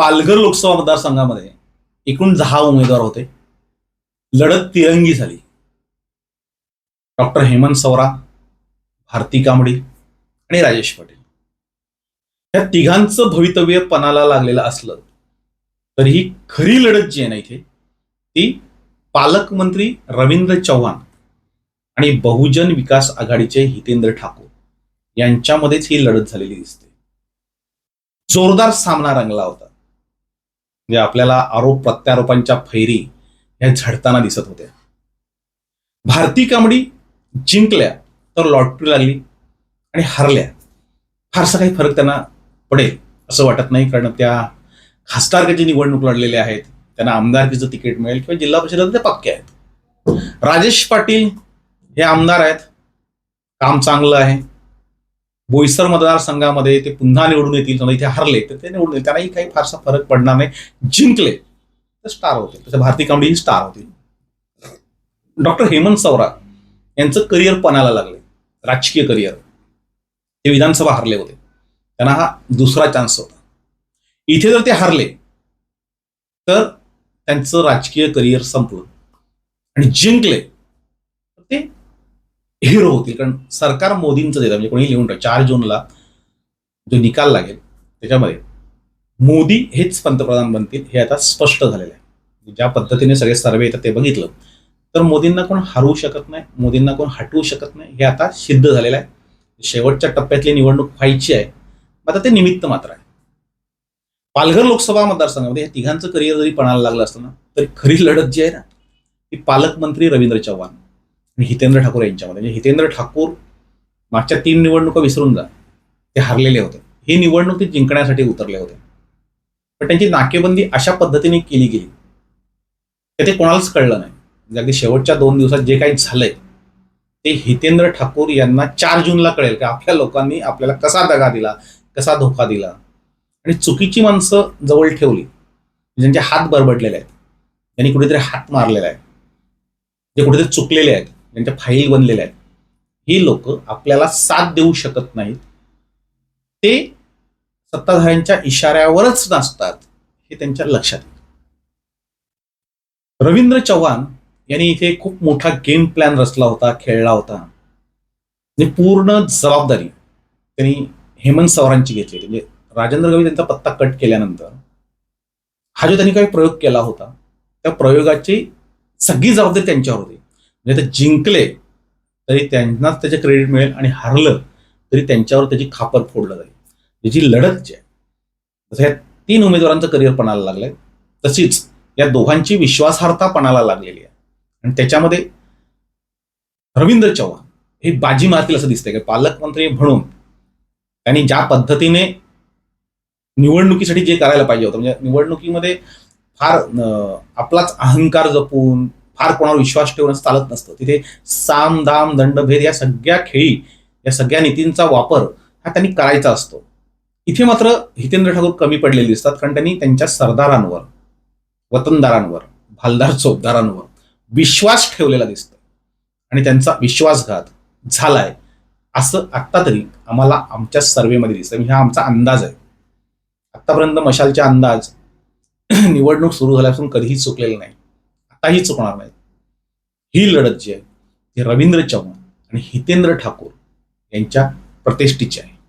पालघर लोकसभा मतदारसंघामध्ये एकूण दहा उमेदवार होते. लढत तिरंगी झाली. डॉक्टर हेमंत सवरा भारती कांबडी आणि राजेश पाटील. या तिघांचं भवितव्य पणाला लागलेलं असलं तरीही खरी लढत जी आहे ना इथे ती पालकमंत्री रवींद्र चव्हाण आणि बहुजन विकास आघाडीचे हितेंद्र ठाकूर यांच्यामध्येच ही लढत झालेली दिसते. जोरदार सामना रंगला होता. म्हणजे आपल्याला आरोप प्रत्यारोपांच्या फैरी ह्या झडताना दिसत होत्या भारती कांबडी जिंकल्या तर लॉटरी लागली आणि हरल्या. फारसा काही फरक त्यांना पडेल असं वाटत नाही कारण त्या खासदारकीची निवडणूक लढलेल्या आहेत त्यांना आमदारकीचं तिकीट मिळेल किंवा जिल्हा परिषदेचे ते पक्के आहेत. राजेश पाटील हे आमदार आहेत. काम चांगलं आहे. बोईसर मतदारसंघामध्ये ते पुन्हा निवडून येतील समजा इथे हरले तर ते निवडून येतील. त्यांनाही काही फारसा फरक पडणार नाही. जिंकले तर स्टार होतील. तसं भारती कांबडी स्टार होतील. डॉक्टर हेमंत सवरा यांचं करिअर पणाला लागले. राजकीय करिअर. ते विधानसभा हरले होते. त्यांना हा दुसरा चान्स होता. इथे जर ते हरले तर त्यांचं राजकीय करिअर संपलं. आणि जिंकले तर ते हिरो होतील कारण सरकार मोदींचं देतं म्हणजे कोणी लिहून टाक चार जूनला जो निकाल लागेल त्याच्यामध्ये मोदी हेच पंतप्रधान बनतील हे आता स्पष्ट झालेलं आहे. ज्या पद्धतीने सगळे सर्वे येतात ते बघितलं. तर मोदींना कोण हरवू शकत नाही मोदींना कोण हटवू शकत नाही हे आता सिद्ध झालेलं आहे. शेवटच्या टप्प्यातली निवडणूक व्हायची आहे. आता ते निमित्त मात्र आहे. पालघर लोकसभा मतदारसंघामध्ये या तिघांचं करिअर जरी पणाला लागलं असतं ना तरी खरी लढत जी आहे ना ती पालकमंत्री रवींद्र चव्हाण. हितेंद्र ठाकूर यांच्यामध्ये. म्हणजे हितेंद्र ठाकूर मागच्या तीन निवडणुका विसरून जा. ते हरलेले होते. ही निवडणूक ते जिंकण्यासाठी उतरले होते. पण त्यांची नाकेबंदी अशा पद्धतीने केली गेली की ते कोणालाच कळलं नाही. म्हणजे अगदी शेवटच्या दोन दिवसात जे काही झालंय ते हितेंद्र ठाकूर यांना चार जूनला कळेल की आपल्या लोकांनी आपल्याला कसा दगा दिला कसा धोका दिला. आणि चुकीची माणसं जवळ ठेवली. ज्यांचे हात बरबडलेले आहेत. त्यांनी कुठेतरी हात मारलेला आहे जे कुठेतरी चुकलेले आहेत. ज्यांच्या फाईल बनलेल्या आहेत. ही लोक आपल्याला साथ देऊ शकत नाहीत. ते सत्ताधाऱ्यांच्या इशाऱ्यावरच नाचतात हे त्यांच्या लक्षात येतं. रवींद्र चव्हाण यांनी इथे खूप मोठा गेम प्लॅन रचला होता खेळला होता. आणि पूर्ण जबाबदारी त्यांनी हेमंत सवरांची घेतली म्हणजे राजेंद्र गवई त्यांचा पत्ता कट केल्यानंतर हा जो त्यांनी काही प्रयोग केला होता त्या प्रयोगाची सगळी जबाबदारी त्यांच्यावर होती. म्हणजे ते जिंकले तरी त्यांनाच त्याचे क्रेडिट मिळेल आणि हरलं तरी त्यांच्यावर त्याची खापर फोडलं जाईल. त्याची लढत जी आहे जसं या तीन उमेदवारांचं करिअर पणाला लागलंय. तशीच या दोघांची विश्वासार्हता पणाला लागलेली आहे. आणि त्याच्यामध्ये रवींद्र चव्हाण हे बाजी मारतील असं दिसतंय. की पालकमंत्री म्हणून त्यांनी ज्या पद्धतीने निवडणुकीसाठी जे करायला पाहिजे होतं म्हणजे निवडणुकीमध्ये फार आपलाच अहंकार जपून फार कोणावर विश्वास ठेवून चालत नसतं. तिथे साम दाम दंडभेद या सगळ्या खेळी या सगळ्या नीतींचा वापर हा त्यांनी करायचा असतो. इथे मात्र हितेंद्र ठाकूर कमी पडलेले दिसतात कारण त्यांनी त्यांच्या सरदारांवर वतनदारांवर भालदार चौकदारांवर विश्वास ठेवलेला दिसतो आणि त्यांचा विश्वासघात झालाय असं आत्ता तरी आम्हाला आमच्या सर्वेमध्ये दिसतं म्हणजे हा आमचा अंदाज आहे. आतापर्यंत मशालचे अंदाज निवडणूक सुरू झाल्यापासून कधीही चुकलेले नाही काहीच चुकणार नाही. ही लढत जी आहे ती रवींद्र चव्हाण आणि हितेंद्र ठाकूर यांच्या प्रतिष्ठेची आहे.